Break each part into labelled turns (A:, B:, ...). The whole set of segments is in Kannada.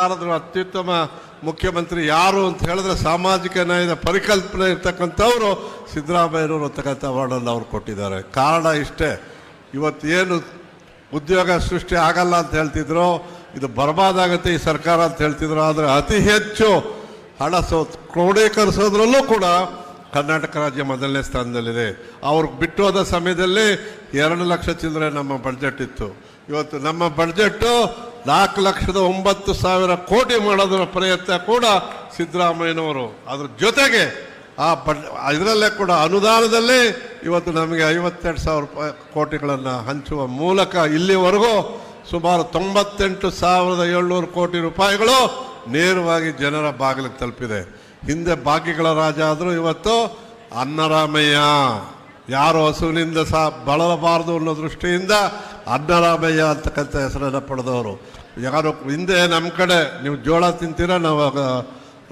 A: ಭಾರತದ ಅತ್ಯುತ್ತಮ ಮುಖ್ಯಮಂತ್ರಿ ಯಾರು ಅಂತ ಹೇಳಿದ್ರೆ ಸಾಮಾಜಿಕ ನ್ಯಾಯದ ಪರಿಕಲ್ಪನೆ ಇರ್ತಕ್ಕಂಥವ್ರು ಸಿದ್ದರಾಮಯ್ಯನವರು ಅಂತಕ್ಕಂಥ ಅವಾರ್ಡನ್ನು ಅವ್ರು ಕೊಟ್ಟಿದ್ದಾರೆ. ಕಾರಣ ಇಷ್ಟೇ. ಇವತ್ತೇನು ಉದ್ಯೋಗ ಸೃಷ್ಟಿ ಆಗಲ್ಲ ಅಂತ ಹೇಳ್ತಿದ್ರು, ಇದು ಬರ್ಬಾದಾಗತ್ತೆ ಈ ಸರ್ಕಾರ ಅಂತ ಹೇಳ್ತಿದ್ರು, ಆದರೆ ಅತಿ ಹೆಚ್ಚು ಹಣ ಸೋ ಕ್ರೋಢೀಕರಿಸೋದ್ರಲ್ಲೂ ಕೂಡ ಕರ್ನಾಟಕ ರಾಜ್ಯ ಮೊದಲನೇ ಸ್ಥಾನದಲ್ಲಿದೆ. ಅವ್ರಿಗೆ ಬಿಟ್ಟು ಹೋದ ಸಮಯದಲ್ಲಿ ಎರಡು ಲಕ್ಷ ಚಿಲ್ಲರೆ ನಮ್ಮ ಬಡ್ಜೆಟ್ ಇತ್ತು. ಇವತ್ತು ನಮ್ಮ ಬಡ್ಜೆಟ್ಟು ನಾಲ್ಕು ಲಕ್ಷದ ಒಂಬತ್ತು ಸಾವಿರ ಕೋಟಿ ಮಾಡೋದರ ಪ್ರಯತ್ನ ಕೂಡ ಸಿದ್ದರಾಮಯ್ಯನವರು. ಅದ್ರ ಜೊತೆಗೆ ಆ ಬಡ್, ಇದರಲ್ಲೇ ಕೂಡ ಅನುದಾನದಲ್ಲೇ ಇವತ್ತು ನಮಗೆ ಐವತ್ತೆರಡು ಸಾವಿರ ರೂಪಾಯಿ ಕೋಟಿಗಳನ್ನು ಹಂಚುವ ಮೂಲಕ ಇಲ್ಲಿವರೆಗೂ ಸುಮಾರು ತೊಂಬತ್ತೆಂಟು ಸಾವಿರದ ಏಳ್ನೂರು ಕೋಟಿ ರೂಪಾಯಿಗಳು ನೇರವಾಗಿ ಜನರ ಬಾಗಿಲಿಗೆ ತಲುಪಿದೆ. ಹಿಂದೆ ಬಾಕಿಗಳ ರಾಜ ಆದರೂ ಇವತ್ತು ಅನ್ನರಾಮಯ್ಯ ಯಾರು ಹಸುವಿನಿಂದ ಸಹ ಬಳಲಬಾರದು ಅನ್ನೋ ದೃಷ್ಟಿಯಿಂದ ಅನ್ನರಾಮಯ್ಯ ಅಂತಕ್ಕಂಥ ಹೆಸರನ್ನು ಪಡೆದವರು. ಯಾರು ಹಿಂದೆ ನಮ್ಮ ಕಡೆ ನೀವು ಜೋಳ ತಿಂತೀರ, ನಾವು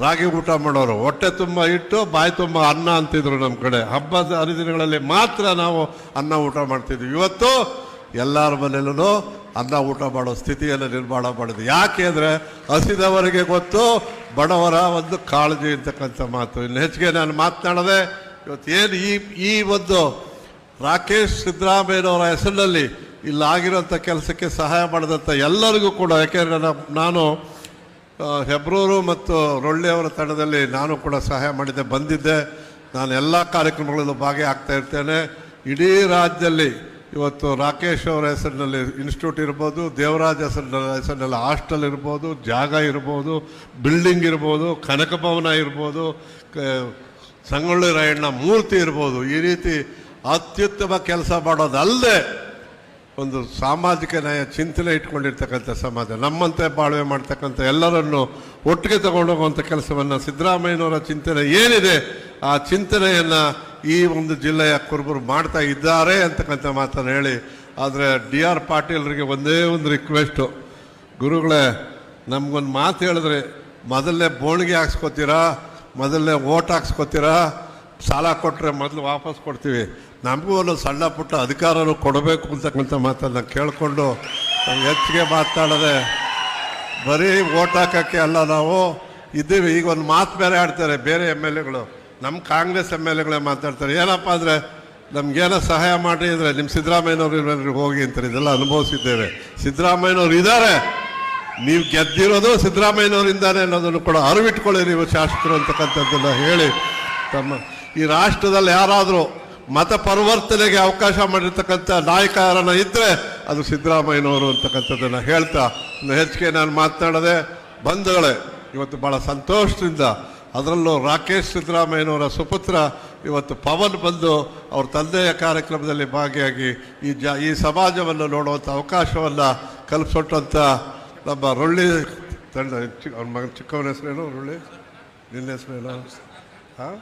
A: ರಾಗಿ ಊಟ ಮಾಡೋರು. ಹೊಟ್ಟೆ ತುಂಬ ಇಟ್ಟು ಬಾಯಿ ತುಂಬ ಅನ್ನ ಅಂತಿದ್ರು ನಮ್ಮ ಕಡೆ. ಹಬ್ಬದ ಹರಿದಿನಗಳಲ್ಲಿ ಮಾತ್ರ ನಾವು ಅನ್ನ ಊಟ ಮಾಡ್ತಿದ್ವಿ. ಇವತ್ತು ಎಲ್ಲರ ಮನೆಯಲ್ಲೂ ಅನ್ನ ಊಟ ಮಾಡೋ ಸ್ಥಿತಿಯನ್ನು ನಿರ್ಮಾಣ ಮಾಡಿದ್ವಿ. ಯಾಕೆ ಅಂದರೆ ಹಸಿದವರಿಗೆ ಗೊತ್ತು, ಬಡವರ ಒಂದು ಕಾಳಜಿ ಇರ್ತಕ್ಕಂಥ ಮಾತು. ಇನ್ನು ಹೆಚ್ಚಿಗೆ ನಾನು ಮಾತನಾಡದೆ, ಇವತ್ತು ಏನು ಈ ಈ ಒಂದು ರಾಕೇಶ್ ಸಿದ್ದರಾಮಯ್ಯನವರ ಹೆಸರಿನಲ್ಲಿ ಇಲ್ಲಾಗಿರೋಂಥ ಕೆಲಸಕ್ಕೆ ಸಹಾಯ ಮಾಡಿದಂಥ ಎಲ್ಲರಿಗೂ ಕೂಡ, ಯಾಕೆಂದರೆ ನಾನು- ಹೆಬ್ರೂರು ಮತ್ತು ರೊಳ್ಳಿಯವರ ತಂಡದಲ್ಲಿ ನಾನು ಕೂಡ ಸಹಾಯ ಮಾಡಿದ್ದೆ, ಬಂದಿದ್ದೆ. ನಾನು ಎಲ್ಲ ಕಾರ್ಯಕ್ರಮಗಳಲ್ಲೂ ಭಾಗಿಯಾಗ್ತಾ ಇರ್ತೇನೆ. ಇಡೀ ರಾಜ್ಯದಲ್ಲಿ ಇವತ್ತು ರಾಕೇಶ್ ಅವರ ಹೆಸರಿನಲ್ಲಿ ಇನ್ಸ್ಟಿಟ್ಯೂಟ್ ಇರ್ಬೋದು, ದೇವರಾಜ್ ಹೆಸರಿನ ಹೆಸರಿನಲ್ಲಿ ಹಾಸ್ಟೆಲ್ ಇರ್ಬೋದು, ಜಾಗ ಇರ್ಬೋದು, ಬಿಲ್ಡಿಂಗ್ ಇರ್ಬೋದು ಕನಕ ಭವನ ಇರ್ಬೋದು ಸಂಗೊಳ್ಳಿ ರಾಯಣ್ಣ ಮೂರ್ತಿ ಇರ್ಬೋದು. ಈ ರೀತಿ ಅತ್ಯುತ್ತಮ ಕೆಲಸ ಮಾಡೋದಲ್ಲದೆ ಒಂದು ಸಾಮಾಜಿಕ ನ್ಯಾಯ ಚಿಂತನೆ ಇಟ್ಕೊಂಡಿರ್ತಕ್ಕಂಥ ಸಮಾಜ, ನಮ್ಮಂತೆ ಬಾಳ್ವೆ ಮಾಡ್ತಕ್ಕಂಥ ಎಲ್ಲರನ್ನು ಒಟ್ಟಿಗೆ ತಗೊಂಡೋಗುವಂಥ ಕೆಲಸವನ್ನು ಸಿದ್ದರಾಮಯ್ಯನವರ ಚಿಂತನೆ ಏನಿದೆ, ಆ ಚಿಂತನೆಯನ್ನು ಈ ಒಂದು ಜಿಲ್ಲೆಯ ಕುರುಬರು ಮಾಡ್ತಾ ಇದ್ದಾರೆ ಅಂತಕ್ಕಂಥ ಮಾತನ್ನು ಹೇಳಿ, ಆದರೆ ಡಿ ಆರ್ ಪಾಟೀಲ್ರಿಗೆ ಒಂದೇ ಒಂದು ರಿಕ್ವೆಸ್ಟು ಗುರುಗಳೇ, ನಮಗೊಂದು ಮಾತು ಹೇಳಿದ್ರೆ ಮೊದಲನೇ ಬೋಣಿಗೆ ಹಾಕ್ಸ್ಕೊತೀರಾ ಮೊದಲನೇ ಓಟ್ ಹಾಕ್ಸ್ಕೊತೀರಾ ಸಾಲ ಕೊಟ್ಟರೆ ಮೊದಲು ವಾಪಸ್ ಕೊಡ್ತೀವಿ. ನಮಗೂ ಒಂದು ಸಣ್ಣ ಪುಟ್ಟ ಅಧಿಕಾರನೂ ಕೊಡಬೇಕು ಅಂತಕ್ಕಂಥ ಮಾತನ್ನು ಕೇಳಿಕೊಂಡು ಹೆಚ್ಚಿಗೆ ಮಾತಾಡದೆ ಬರೀ ಓಟ್ ಹಾಕೋಕ್ಕೆ ಅಲ್ಲ ನಾವು ಇದ್ದೀವಿ. ಈಗ ಒಂದು ಮಾತು ಬೇರೆ ಆಡ್ತಾರೆ ಬೇರೆ ಎಂ ಎಲ್ ಎಗಳು. ನಮ್ಮ ಕಾಂಗ್ರೆಸ್ ಎಂ ಎಲ್ ಎಗಳೇ ಮಾತಾಡ್ತಾರೆ. ಏನಪ್ಪ ಅಂದರೆ ನಮಗೇನೋ ಸಹಾಯ ಮಾಡಿ ಅಂದರೆ ನಿಮ್ಮ ಸಿದ್ದರಾಮಯ್ಯನವ್ರು ಹೋಗಿ ಅಂತಾರೆ. ಇದೆಲ್ಲ ಅನುಭವಿಸಿದ್ದೇವೆ. ಸಿದ್ದರಾಮಯ್ಯನವ್ರು ಇದ್ದಾರೆ ನೀವು ಗೆದ್ದಿರೋದು ಸಿದ್ದರಾಮಯ್ಯನವರಿಂದಾನೆ ಅನ್ನೋದನ್ನು ಕೂಡ ಅರಿವಿಟ್ಕೊಳ್ಳಿ ನೀವು ಶಾಸಕರು ಅಂತಕ್ಕಂಥದ್ದನ್ನು ಹೇಳಿ ತಮ್ಮ ಈ ರಾಷ್ಟ್ರದಲ್ಲಿ ಯಾರಾದರೂ ಮತ ಪರಿವರ್ತನೆಗೆ ಅವಕಾಶ ಮಾಡಿರ್ತಕ್ಕಂಥ ನಾಯಕ ಯಾರನ್ನ ಇದ್ದರೆ ಅದು ಸಿದ್ದರಾಮಯ್ಯನವರು ಅಂತಕ್ಕಂಥದ್ದನ್ನು ಹೇಳ್ತಾ ಇನ್ನು ಹೆಚ್ಚಿಗೆ ನಾನು ಮಾತನಾಡದೆ, ಬಂಧುಗಳೇ, ಇವತ್ತು ಭಾಳ ಸಂತೋಷದಿಂದ ಅದರಲ್ಲೂ ರಾಕೇಶ್ ಸಿದ್ದರಾಮಯ್ಯನವರ ಸುಪುತ್ರ ಇವತ್ತು ಪವನ್ ಬಂದು ಅವ್ರ ತಂದೆಯ ಕಾರ್ಯಕ್ರಮದಲ್ಲಿ ಭಾಗಿಯಾಗಿ ಈ ಜ, ಈ ಸಮಾಜವನ್ನು ನೋಡುವಂಥ ಅವಕಾಶವನ್ನು ಕಲ್ಪಿಸೊಟ್ಟಂಥ ನಮ್ಮ ರೊಳ್ಳಿ ತಂಡ, ಚಿಕ್ಕ ಅವ್ನ ಮಗನ ಚಿಕ್ಕವನ ಹೆಸರೇನು ರೊಳ್ಳಿ? ನಿನ್ನ ಹೆಸರೇನು? ಹಾಂ?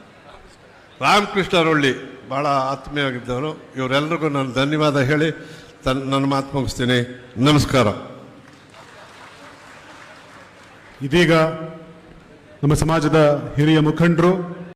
A: ರಾಮಕೃಷ್ಣ ರೊಳ್ಳಿ ಭಾಳ ಆತ್ಮೀಯವಾಗಿದ್ದವರು. ಇವರೆಲ್ಲರಿಗೂ ನಾನು ಧನ್ಯವಾದ ಹೇಳಿ ತನ್ನ ನನ್ನ ಮಾತು ಮುಗಿಸ್ತೀನಿ. ನಮಸ್ಕಾರ.
B: ಇದೀಗ ನಮ್ಮ ಸಮಾಜದ ಹಿರಿಯ ಮುಖಂಡರು